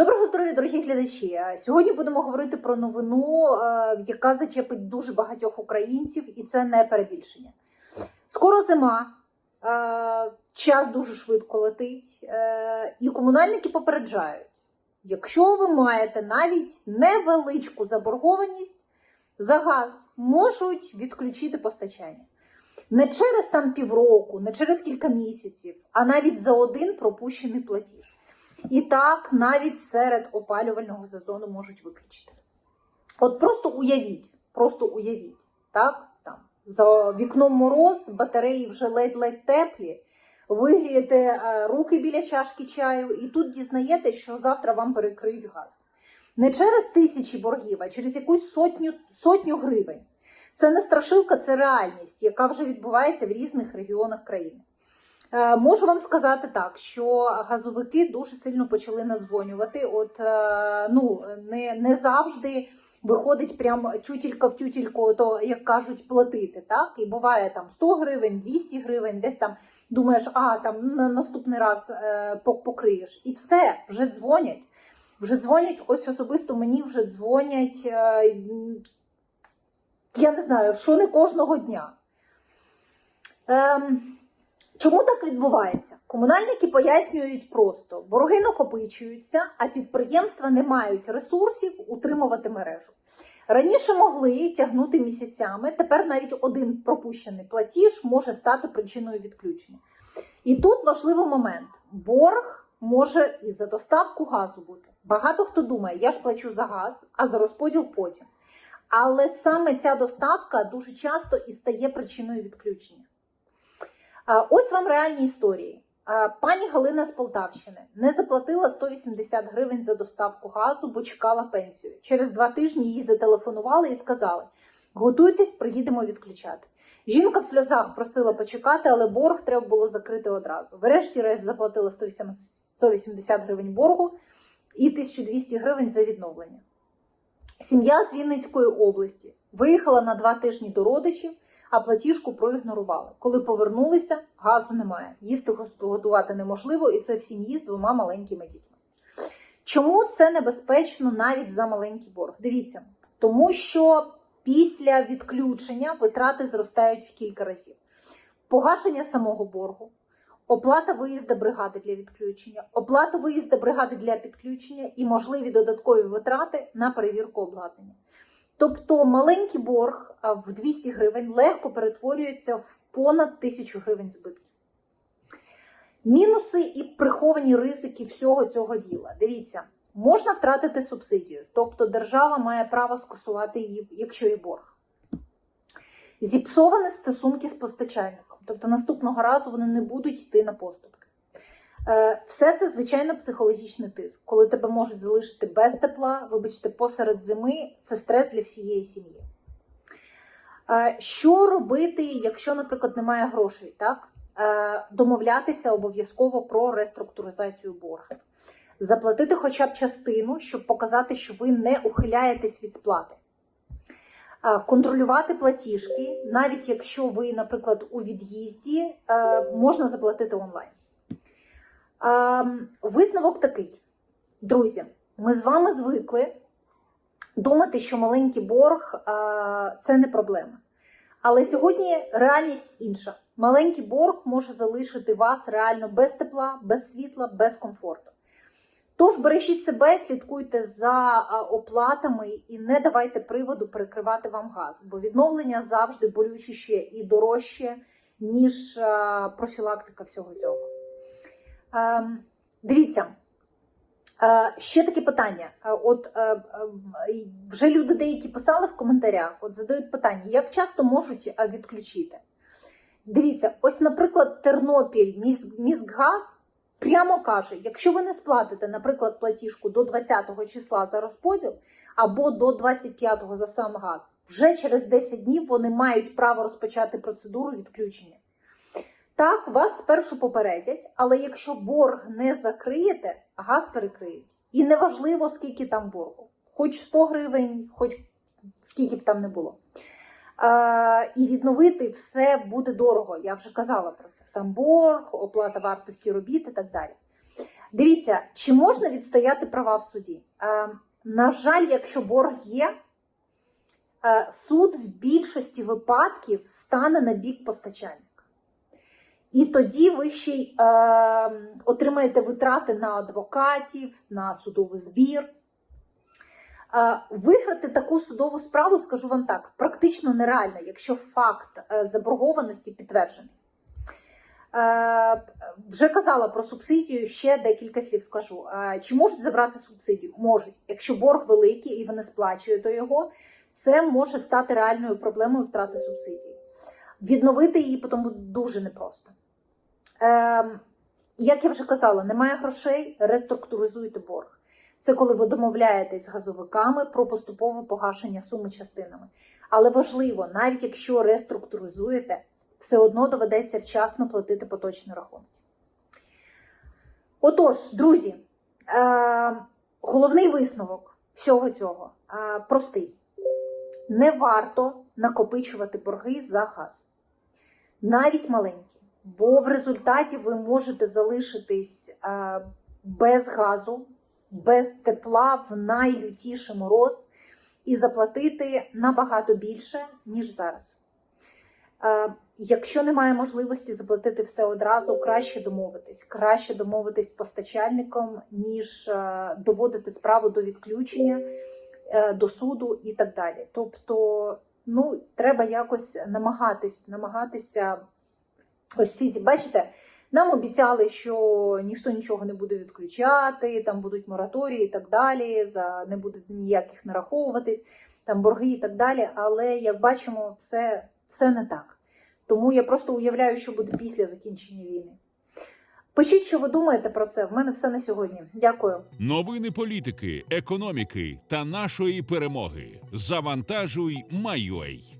Доброго здоров'я, дорогі глядачі. Сьогодні будемо говорити про новину, е, яка зачепить дуже багатьох українців, і це не перебільшення. Скоро зима, е, час дуже швидко летить, е, і комунальники попереджають: якщо ви маєте навіть невеличку заборгованість за газ, можуть відключити постачання. Не через там півроку, не через кілька місяців, а навіть за один пропущений платіж. І так навіть серед опалювального сезону можуть виключити. От просто уявіть, просто уявіть, так, там, за вікном мороз, батареї вже ледь-ледь теплі, вигрієте е, руки біля чашки чаю, і тут дізнаєтесь, що завтра вам перекриють газ. Не через тисячі боргів, а через якусь сотню, сотню гривень. Це не страшилка, це реальність, яка вже відбувається в різних регіонах країни. Е, Можу вам сказати так, що газовики дуже сильно почали надзвонювати. От е, ну не, не завжди виходить прям тютілька в тютільку, то як кажуть, платити. Так і буває там 100 гривень, 200 гривень, десь там думаєш, а там на наступний раз е, покриєш, і все вже дзвонять. Вже дзвонять. Ось особисто мені вже дзвонять. Я не знаю, що не кожного дня. Ем, Чому так відбувається? Комунальники пояснюють просто: борги накопичуються, а підприємства не мають ресурсів утримувати мережу. Раніше могли тягнути місяцями, тепер навіть один пропущений платіж може стати причиною відключення. І тут важливий момент: борг може і за доставку газу бути. Багато хто думає, я ж плачу за газ, а за розподіл потім. Але саме ця доставка дуже часто і стає причиною відключення. Ось вам реальні історії. Пані Галина з Полтавщини не заплатила 180 гривень за доставку газу, бо чекала пенсію. Через два тижні їй зателефонували і сказали: готуйтесь, приїдемо відключати. Жінка в сльозах просила почекати, але борг треба було закрити одразу. Врешті-решт заплатила 180 180 гривень боргу і 1200 гривень за відновлення. Сім'я з Вінницької області виїхала на два тижні до родичів а платіжку проігнорували. Коли повернулися, газу немає. Їсти готувати неможливо, і це в сім'ї з двома маленькими дітьми. Чому це небезпечно навіть за маленький борг? Дивіться, тому що після відключення витрати зростають в кілька разів. Погашення самого боргу, оплата виїзду бригади для відключення, оплата виїзду бригади для підключення і можливі додаткові витрати на перевірку обладнання. Тобто маленький борг в 200 гривень легко перетворюється в понад 1000 гривень збитків. Мінуси і приховані ризики всього цього діла. Дивіться, можна втратити субсидію, тобто держава має право скасувати її, якщо є борг. Зіпсовані стосунки з постачальником, тобто наступного разу вони не будуть йти на поступки. Е, Все це, звичайно, психологічний тиск. Коли тебе можуть залишити без тепла, вибачте, посеред зими, це стрес для всієї сім'ї. Е, Що робити, якщо, наприклад, немає грошей? Так? Е, Домовлятися обов'язково про реструктуризацію боргу. Заплатити хоча б частину, щоб показати, що ви не ухиляєтесь від сплати. Контролювати платіжки, навіть якщо ви, наприклад, у від'їзді, можна заплатити онлайн. Ем, Висновок такий. Друзі, ми з вами звикли думати, що маленький борг е, це не проблема. Але сьогодні реальність інша. Маленький борг може залишити вас реально без тепла, без світла, без комфорту. Тож бережіть себе, слідкуйте за е, оплатами і не давайте приводу перекривати вам газ, бо відновлення завжди болючіше і дорожче, ніж е, профілактика всього цього. Ем, Дивіться, е, ще таке питання. Е, От е, вже люди деякі писали в коментарях, от задають питання, як часто можуть відключити. Дивіться, ось, наприклад, Тернопіль, Міс- Міськгаз прямо каже: якщо ви не сплатите, наприклад, платіжку до 20 числа за розподіл або до 25 за сам газ, вже через 10 днів вони мають право розпочати процедуру відключення. Так, вас спершу попередять, але якщо борг не закриєте, газ перекриють. І неважливо, скільки там боргу, хоч 100 гривень, хоч скільки б там не було. Е, і відновити все буде дорого. Я вже казала про це. Сам борг, оплата вартості робіт і так далі. Дивіться, чи можна відстояти права в суді? Е, на жаль, якщо борг є, суд в більшості випадків стане на бік постачальника. І тоді ви ще й е, отримаєте витрати на адвокатів, на судовий збір. Е, Виграти таку судову справу, скажу вам так, практично нереально, якщо факт е, заборгованості підтверджений. Е, Вже казала про субсидію, ще декілька слів скажу. Е, Чи можуть забрати субсидію? Можуть. Якщо борг великий і ви не сплачуєте його, це може стати реальною проблемою втрати субсидії. Відновити її потім дуже непросто. Е, Як я вже казала, немає грошей, реструктуризуйте борг. Це коли ви домовляєтесь з газовиками про поступове погашення суми частинами. Але важливо, навіть якщо реструктуризуєте, все одно доведеться вчасно платити поточні рахунки. Отож, друзі, е, головний висновок всього цього е, простий: не варто накопичувати борги за газ, навіть маленькі, бо в результаті ви можете залишитись е, без газу, без тепла в найлютіший мороз і заплатити набагато більше, ніж зараз. Е, Якщо немає можливості заплатити все одразу, краще домовитись. Краще домовитись з постачальником, ніж е, доводити справу до відключення, до суду і так далі. Тобто, ну, треба якось намагатись, намагатися ось всі ці, бачите, нам обіцяли, що ніхто нічого не буде відключати, там будуть мораторії і так далі, за не буде ніяких нараховуватись, там борги і так далі. Але як бачимо, все, все не так. Тому я просто уявляю, що буде після закінчення війни. Пишіть, що ви думаєте про це. В мене все на сьогодні. Дякую. Новини політики, економіки та нашої перемоги. Завантажуй, Майой.